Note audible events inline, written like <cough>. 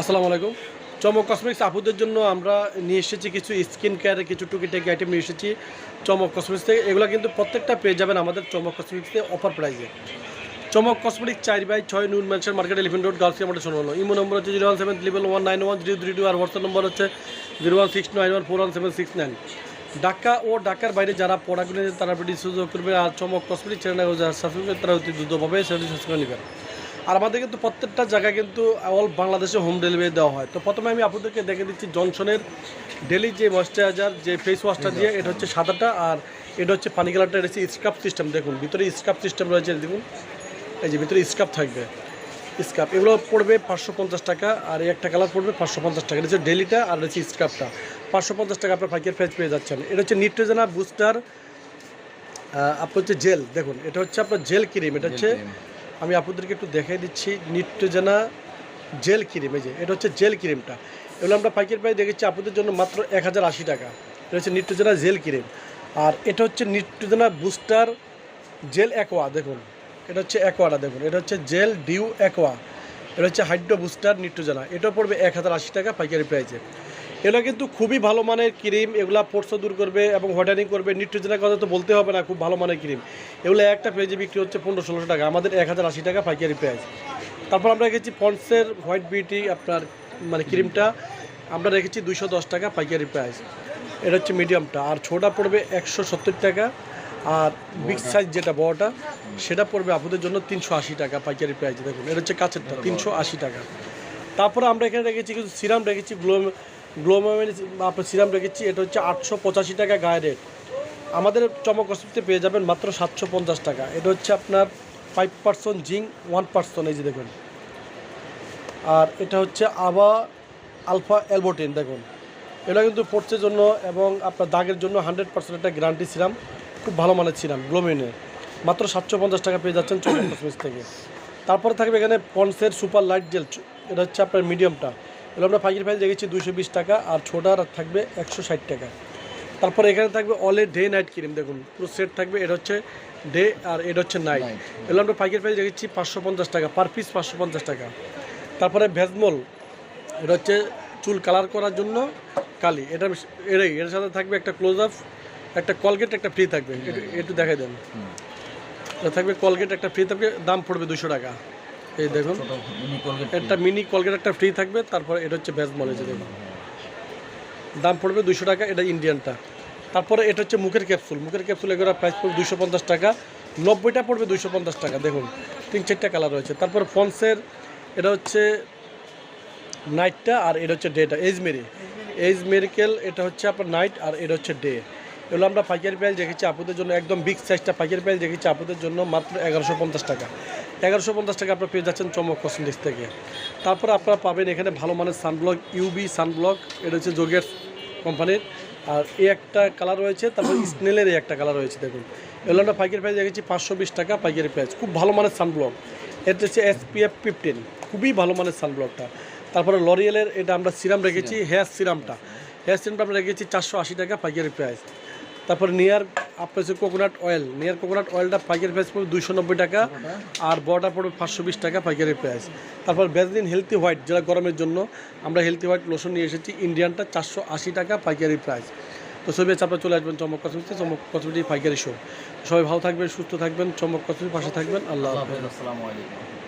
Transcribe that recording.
আসসালামু আলাইকুম। চমক কসমেটিক্স আপুদের জন্য আমরা নিয়ে এসেছি কিছু স্কিন কেয়ারের কিছু টুকিটাকি আইটেম নিয়ে এসেছি চমক কসমেটিক্স থেকে। এগুলো কিন্তু প্রত্যেকটা পেয়ে যাবেন আমাদের চমক কসমেটিক্সে অফার প্রাইসে চমক কসমেটিক্স চার বাই ছয় নুন mansion market elephant road girls আমাদের শোনো হলো। ইমো নম্বর হচ্ছে zero one seven triple one nine one zero three two আর হোয়াটসঅ্যাপ নম্বর হচ্ছে zero one six nine one four one seven six nine. Dhaka ও ঢাকার বাইরে যারা নিয়ে তারা সুযোগ করবে আর চমক কসমেটিক চ্যানেল যারা সাবস্ক্রাইব তারা অতি দ্রুতভাবে সেটি সাবস্ক্রাইব করে নেবেন। আর আমাদের কিন্তু প্রত্যেকটা জায়গায় কিন্তু অল বাংলাদেশে হোম ডেলিভারি দেওয়া হয়। তো প্রথমে আমি আপনাদেরকে দেখে দিচ্ছি জনসনের ডেলি যে ময়শ্চারাইজার যে ফেস ওয়াশটা দিয়ে এটা হচ্ছে সাদাটা আর এটা হচ্ছে পানি কালারটা এটা হচ্ছে স্ক্রাব সিস্টেম দেখুন ভিতরে স্ক্রাব সিস্টেম রয়েছে দেখুন। এই যে ভিতরে স্ক্রাব থাকবে স্ক্রাব এগুলো পড়বে পাঁচশো পঞ্চাশ টাকা আর এই একটা কালার পড়বে পাঁচশো পঞ্চাশ টাকা। এটা হচ্ছে ডেলিটা আর হচ্ছে স্ক্রাবটা পাঁচশো পঞ্চাশ টাকা আপনার পাইকারি প্রাইস পেয়ে যাচ্ছেন। এটা হচ্ছে নিট্রোজেনা বুস্টার আপনার হচ্ছে জেল দেখুন এটা হচ্ছে আপনার জেল ক্রিম এটা হচ্ছে আমি আপনাদেরকে একটু দেখাই দিচ্ছি নিট্রোজেনা জেল ক্রিম, এই যে, এটা হচ্ছে জেল ক্রিমটা। এগুলো আমরা পাইকারি প্রাইস দেখেছি, আপনাদের জন্য মাত্র এক হাজার আশি টাকা। এটা হচ্ছে নিট্রোজেনা জেল ক্রিম। আর এটা হচ্ছে নিট্রোজেনা বুস্টার জেল অ্যাকোয়া, দেখুন। এটা হচ্ছে অ্যাকোয়াটা, দেখুন। এটা হচ্ছে জেল ডিউ অ্যাকোয়া। এটা হচ্ছে হাইড্রো বুস্টার নিট্রোজেনা এটা পড়বে এক হাজার আশি টাকা পাইকারি প্রাইসে। এগুলো কিন্তু খুবই ভালো মানের ক্রিম, এগুলো পোর্সও দূর করবে এবং হোয়াইটানিং করবে। নিট্রোজেনের কথা তো বলতে হবে না, খুব ভালো মানের ক্রিম। এগুলো একটা পেজে বিক্রি হচ্ছে পনেরো ষোলোশো টাকা, আমাদের এক হাজার আশি টাকা পাইকারি প্রাইস তারপর আমরা রেখেছি পন্সের হোয়াইট বিউটি আপনার মানে ক্রিমটা। আমরা রেখেছি দুশো দশ টাকা পাইকারি প্রাইস এটা হচ্ছে মিডিয়ামটা, আর ছোটা পড়বে একশো সত্তর টাকা, আর বিগ সাইজ যেটা বড়টা, সেটা পড়বে আপনাদের জন্য তিনশো আশি টাকা পাইকারি প্রাইস দেখুন, এটা হচ্ছে কাছেরটা তিনশো আশি টাকা। তারপরে আমরা এখানে রেখেছি কিছু সিরাম, রেখেছি গ্লো গ্লোমামের আপনার সিরাম রেখেছি এটা হচ্ছে আটশো পঁচাশি টাকা গায়ে রেট আমাদের চমক হসপিটালে পেয়ে যাবেন মাত্র সাতশো পঞ্চাশ টাকা। এটা হচ্ছে আপনার five percent zinc one percent এই যে দেখুন। আর এটা হচ্ছে আবা আলফা অ্যালবোটিন দেখুন। এটা কিন্তু ফোর্সের জন্য এবং আপনার দাগের জন্য হান্ড্রেড পার্সেন্ট একটা গ্যারান্টি সিরাম খুব ভালো মানের সিরাম গ্লোমিনের মাত্র সাতশো পঞ্চাশ টাকা পেয়ে যাচ্ছেন কসমেটিক্স থেকে। তারপরে থাকবে এখানে পন্সের সুপার লাইট জেল এটা হচ্ছে আপনার মিডিয়ামটা এগুলো আমরা পাইকারি প্রাইস দেখেছি দুশো বিশ টাকা আর ছোটার থাকবে একশো ষাট টাকা। তারপরে এখানে থাকবে অলে ডে নাইট ক্রিম দেখুন পুরো সেট থাকবে এটা হচ্ছে ডে আর এটা হচ্ছে নাইট এগুলো আমরা পাইকারি প্রাইস দেখেছি পাঁচশো পঞ্চাশ টাকা পার পিস পাঁচশো পঞ্চাশ টাকা। তারপরে ভেজমল এটা হচ্ছে চুল কালার করার জন্য কালি। এটা এটাই এর সাথে থাকবে একটা ক্লোজ আপ একটা কলগেট একটা ফ্রি থাকবে। একটু- একটু দেখাই দেন। এটা থাকবে কলগেট একটা ফ্রি থাকবে দাম পড়বে দুশো টাকা। এই দেখুন। একটা মিনি কলগেট একটা ফ্রি থাকবে তারপর এটা হচ্ছে ভেজ মলেজ দেখুন। দাম পড়বে দুশো টাকা এটা ইন্ডিয়ানটা তারপরে এটা হচ্ছে মুখের ক্যাপসুল মুখের ক্যাপসুল এগুলো প্রাইস পড়বে দুশো পঞ্চাশ টাকা নব্বইটা পড়বে দুশো পঞ্চাশ টাকা দেখুন। তিন চারটা কালার রয়েছে। তারপর ফন্সের এটা হচ্ছে নাইটটা আর এটা হচ্ছে ডেটা এজ মেরি এজ মেরিকেল এটা হচ্ছে আপনার নাইট আর এটা হচ্ছে ডে এগুলো আমরা পাইকারি প্রাইস রেখেছি আপুদের জন্য একদম বিগ সাইজটা পাইকারি প্রাইস রেখেছি আপুদের জন্য মাত্র এগারোশো পঞ্চাশ টাকা। এগারোশো পঞ্চাশ টাকা আপনারা পেয়ে যাচ্ছেন চমক কসমেটিক্স থেকে। তারপর আপনারা পাবেন এখানে ভালো মানের সানব্লক ইউবি সানব্লক এটা হচ্ছে জোগেট কোম্পানির। আর এই একটা কালার রয়েছে তারপর <clears throat> স্নেলের এই একটা কালার রয়েছে দেখুন। এগুলো আমরা পাইকারি প্রাইস রেখেছি পাঁচশো বিশ টাকা পাইকারি প্রাইস খুব ভালো মানের সানব্লক এটা হচ্ছে এসপিএফ ফিফটিন খুবই ভালো মানের সানব্লকটা তারপরে লরিয়েলের এটা আমরা সিরাম রেখেছি হেয়ার সিরামটা হেয়ার সিরামটা আমরা রেখেছি চারশো আশি টাকা পাইকারি প্রাইস তারপরে নিয়ার আপনার হচ্ছে কোকোনাট অয়েল নিয়ার কোকোনাট অয়েলটা পাইকারি প্রাইস পড়বে দুশো নব্বই টাকা। আর বড়টা পড়বে পাঁচশো বিশ টাকা পাইকারি প্রাইস তারপর ভ্যাসলিন হেলথি হোয়াইট যেটা গরমের জন্য, আমরা হেলথি হোয়াইট লোশন নিয়ে এসেছি। ইন্ডিয়ানটা চারশো আশি টাকা পাইকারি প্রাইস তো সবই আপনারা চলে আসবেন চমক কসমেটিক্সে। চমক কসমেটিক পাইকারি শো সবাই ভালো থাকবেন, সুস্থ থাকবেন, চমক কসমেটিক পাশে থাকবেন। আল্লাহ আসসালামু আলাইকুম।